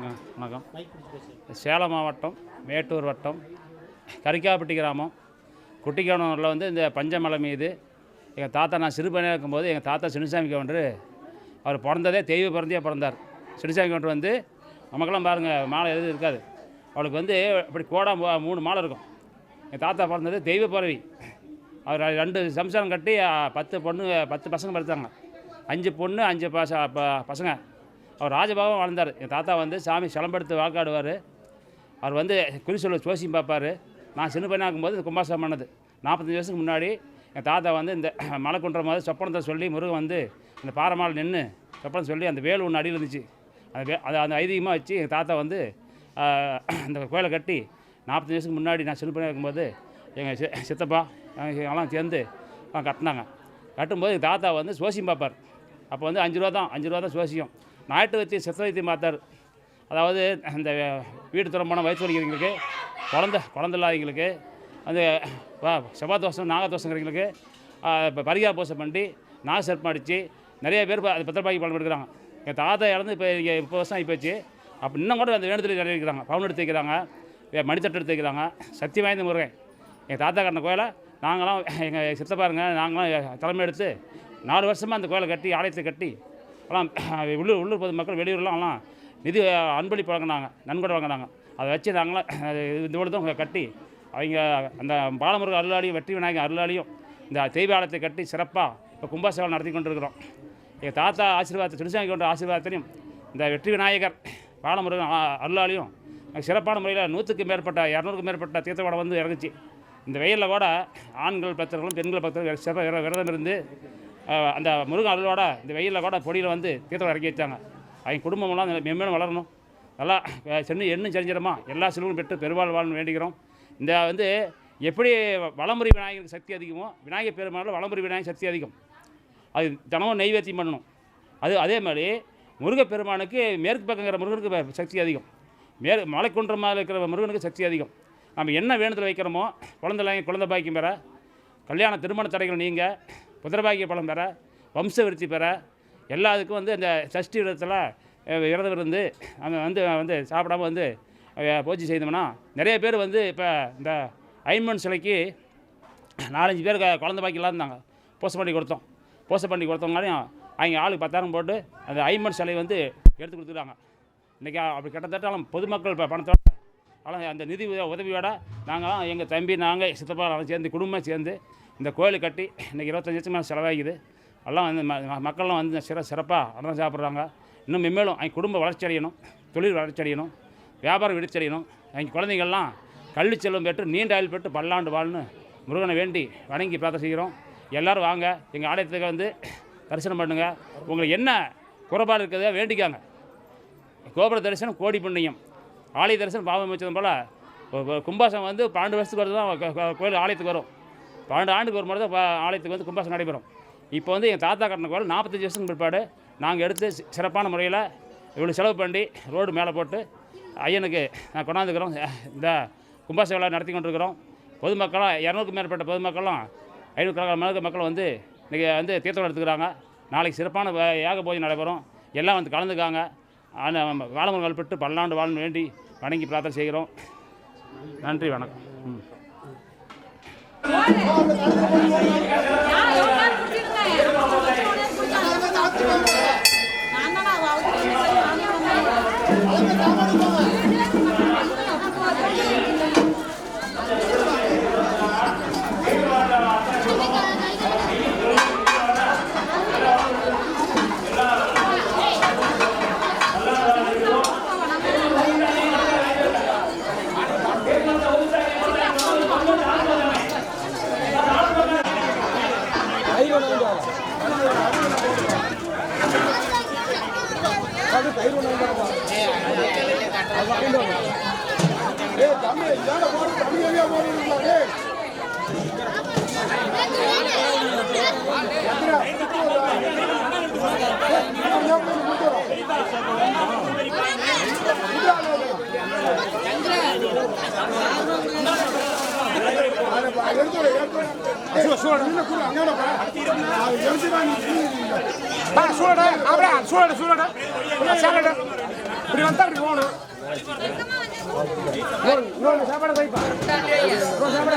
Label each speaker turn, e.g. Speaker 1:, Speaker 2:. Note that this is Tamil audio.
Speaker 1: வணக்கம். வணக்கம் சேலம் மாவட்டம் மேட்டூர் வட்டம் கரிக்காப்பட்டி கிராமம். குட்டிக்கானூரில் வந்து இந்த பஞ்சமலை மீது எங்கள் தாத்தா நான் சிறு பையனாக இருக்கும்போது எங்கள் தாத்தா சின்னசாமி கவுண்டர் அவர் பிறந்ததே தெய்வ பிறந்தே பிறந்தார். சின்னசாமி கவுண்டர் வந்து நமக்கெல்லாம் பாருங்கள் மாலை எதுவும் இருக்காது. அவளுக்கு வந்து இப்படி கோடா மூணு மாலை இருக்கும். எங்கள் தாத்தா பிறந்தது தெய்வ பிறவி. அவர் ரெண்டு சம்சாரம் கட்டி பத்து பொண்ணு பத்து பசங்க பிறந்தாங்க அஞ்சு பொண்ணு அஞ்சு பச ப- பசங்க. அவர் ராஜபாவம் வாழ்ந்தார். என் தாத்தா வந்து சாமி சிலம்பெடுத்து வாக்காடுவார். அவர் வந்து குறி சோசியம் ஜோசியம் பார்ப்பார். நான் சின்ன பையனாக இருக்கும்போது கும்பாசம் பண்ணது நாற்பத்தஞ்சு வருஷத்துக்கு முன்னாடி என் தாத்தா வந்து இந்த மலை மாதிரி சொப்பனத்தை சொல்லி முருகன் வந்து அந்த பாறைமால் நின்று சொப்பனம் சொல்லி அந்த வேல் ஒன்று அடியில் இருந்துச்சு. அந்த வே அதை அந்த ஐதீகமாக வச்சு எங்கள் தாத்தா வந்து அந்த கோயிலை கட்டி நாற்பத்தஞ்சு வருஷத்துக்கு முன்னாடி நான் சின்ன பையனாக இருக்கும்போது எங்கள் சி சித்தப்பா எல்லாம் சேர்ந்து கட்டினாங்க. கட்டும்போது எங்கள் தாத்தா வந்து சோசியம் பார்ப்பார். அப்போ வந்து அஞ்சு ரூபா தான் அஞ்சு ரூபா தான் சோசியம் ஞாயிற்று வைத்தியம் சித்த வைத்தியம் பார்த்தார். அதாவது அந்த வீடு துறம்பான வயசு வலிக்கிறவங்களுக்கு குழந்த குழந்த இல்லாதவங்களுக்கு அந்த செவ்வாய் தோசம் நாகதோசங்கிறவங்களுக்கு இப்போ பரிகார பூசை பண்ணி நாக சர்ப்பம் அடித்து நிறைய பேர் அது பத்திரப்பாக்கி பலன் எடுக்கிறாங்க என் தாத்தா இறந்து இப்போ இங்கே இப்போ வருஷம் ஆகிப்போச்சு அப்போ இன்னும் கூட அந்த வேண்டுதல் நிறைய இருக்கிறாங்க பவுன் எடுத்து வைக்கிறாங்க. மணித்தட்டு எடுத்து வைக்கிறாங்க. சக்தி வாய்ந்த முருகன். எங்கள் தாத்தா கட்டின கோயிலை நாங்களாம் எங்கள் சித்தப்பாருங்க நாங்களாம் தலைமை எடுத்து நாலு வருஷமாக அந்த கோயிலை கட்டி ஆலயத்தை கட்டி ஆனால் உள்ளூர் உள்ளூர் பொதுமக்கள் வெளியூர்லாம் நிதி அன்பளிப்பு வழங்கினாங்க நன்கொடை வழங்கினாங்க. அதை வச்சு நாங்களாம் அது இந்த பொழுதும் கட்டி அவங்க அந்த பாலமுருகன் அருளாளியும் வெற்றி விநாயகர் அருளாளியும் இந்த தெய்வ ஆலயத்தை கட்டி சிறப்பாக இப்போ கும்பாசேவம் நடத்தி கொண்டிருக்கிறோம். எங்கள் தாத்தா ஆசீர்வாதத்தை துணிசாமி கொண்ட ஆசீர்வாதத்தையும் இந்த வெற்றி விநாயகர் பாலமுருகன் அருளாளியும் சிறப்பான முறையில் நூற்றுக்கு மேற்பட்ட இரநூறுக்கும் மேற்பட்ட தீர்த்தவாடம் வந்து இறங்குச்சு. இந்த வெயிலில் கூட ஆண்கள் பக்தர்களும் பெண்கள் பக்தர்களும் சிறப்பாக விரதம் இருந்து அந்த முருகன் அருளோட இந்த வெயிலில் கூட பொடியில் வந்து தீர்த்தம் இறக்கி வச்சாங்க. அவங்க குடும்பமெல்லாம் மென்மேலும் வளரணும். நல்லா சென்று சென்னு எண்ணும் செஞ்சிடமா எல்லா செல்வங்களும் பெற்று பெருவாழ் வாழணும் வேண்டிக்கிறோம் இந்த வந்து எப்படி வளமுறை விநாயகருக்கு சக்தி அதிகமோ விநாயகர் பெருமாள் வளமுறை விநாயகர் சக்தி அதிகம். அது தினமும் நெய்வேத்தியம் பண்ணணும். அது அதே மாதிரி முருகப்பெருமானுக்கு மேற்கு பக்கங்கிற முருகனுக்கு சக்தி அதிகம். மேற் மலைக்குன்றமாக இருக்கிற முருகனுக்கு சக்தி அதிகம். நம்ம என்ன வேண்டுதல் வைக்கிறோமோ குழந்தை குழந்தை பாக்கியம் பெற கல்யாண திருமண தடைகள் நீங்கள் புத்திரபாக்கிய பலம் பெற வம்ச விருத்தி பெற எல்லாத்துக்கும் வந்து அந்த சஷ்டி விரதத்தில் விரதம் இருந்து அங்கே வந்து வந்து சாப்பிடாம வந்து பூஜை செய்தோம்னா நிறைய பேர் வந்து இப்போ இந்த ஐம்பன் சிலைக்கு நாலஞ்சு பேர் குழந்த பாக்கிலாம் இருந்தாங்க. பூசை பண்ணி கொடுத்தோம். பூசை பண்ணி கொடுத்தவங்களையும் அவங்க ஆளுக்கு பத்தாயிரம் போட்டு அந்த ஐம்பன் சிலையை வந்து எடுத்து கொடுத்துருக்காங்க. இன்றைக்கி அப்படி கிட்டத்தட்ட பொதுமக்கள் இப்போ பணத்தோட ஆனால் அந்த நிதி உதவியோட நாங்களாம் எங்கள் தம்பி நாங்கள் சித்தப்பா சேர்ந்து குடும்பம் சேர்ந்து இந்த கோயில் கட்டி இன்றைக்கி இருபத்தஞ்சி லட்சம் மேலே செலவாகிது எல்லாம் வந்து ம- மக்கள்லாம் வந்து சிற சிறப்பாக அன்னம் சாப்பிட்றாங்க. இன்னும் மென்மேலும் அவங்க குடும்ப வளர்ச்சி அடையணும் தொழில் வளர்ச்சி அடையணும் வியாபாரம் விடுச்சி அடையணும். அவங்க குழந்தைங்கள்லாம் கல்வி செல்வம் பெற்று நீண்ட ஆயுள் பெற்று பல்லாண்டு வாழ்னு முருகனை வேண்டி வணங்கி பிரார்த்தனை செய்கிறோம். எல்லாரும் வாங்க எங்கள் ஆலயத்துக்கு வந்து தரிசனம் பண்ணுங்கள் உங்களுக்கு என்ன குறைபாடு இருக்கிறதோ வேண்டிக்காங்க. கோபுர தரிசனம் கோடி புண்ணியம். ஆலய தரிசனம் பாவம் வச்சதும் போல் கும்பாசம் வந்து பன்னெண்டு வருஷத்துக்கு வருது தான் கோயில் ஆலயத்துக்கு வரும். பன்னெண்டு ஆண்டுக்கு ஒரு முறை தான் ஆலயத்துக்கு வந்து கும்பாசம் நடைபெறும். இப்போ வந்து எங்கள் தாத்தா கட்டின கோவில் நாற்பத்தஞ்சு வருஷத்துக்கு பிற்பாடு நாங்கள் எடுத்து சிறப்பான முறையில் இவ்வளோ செலவு பண்ணி ரோடு மேலே போட்டு ஐயனுக்கு நான் கொண்டாந்துக்கிறோம். இந்த கும்பாச விழா நடத்தி கொண்டிருக்கிறோம். பொதுமக்களாக இரநூறுக்கும் மேற்பட்ட பொதுமக்களும் ஐநூறுக்கணக்கான மேலுக்கு மக்கள் வந்து இன்றைக்கி வந்து தீர்த்தம் எடுத்துக்கிறாங்க. நாளைக்கு சிறப்பான வ- யாக பூஜை நடைபெறும். எல்லாம் வந்து கலந்துக்காங்க. ஆனால் வாழமுருகல் பெற்று பல்லாண்டு வாழணும் வேண்டி வணங்கி பிரார்த்தனை செய்கிறோம். நன்றி வணக்கம். ம்.
Speaker 2: ಯಾರು சூழடா அப்படியே சூழடா சூழடா சாலடா இப்படி வந்தா அப்படி போகணும் சாப்பாடு போய்ப்பா சாப்பாடு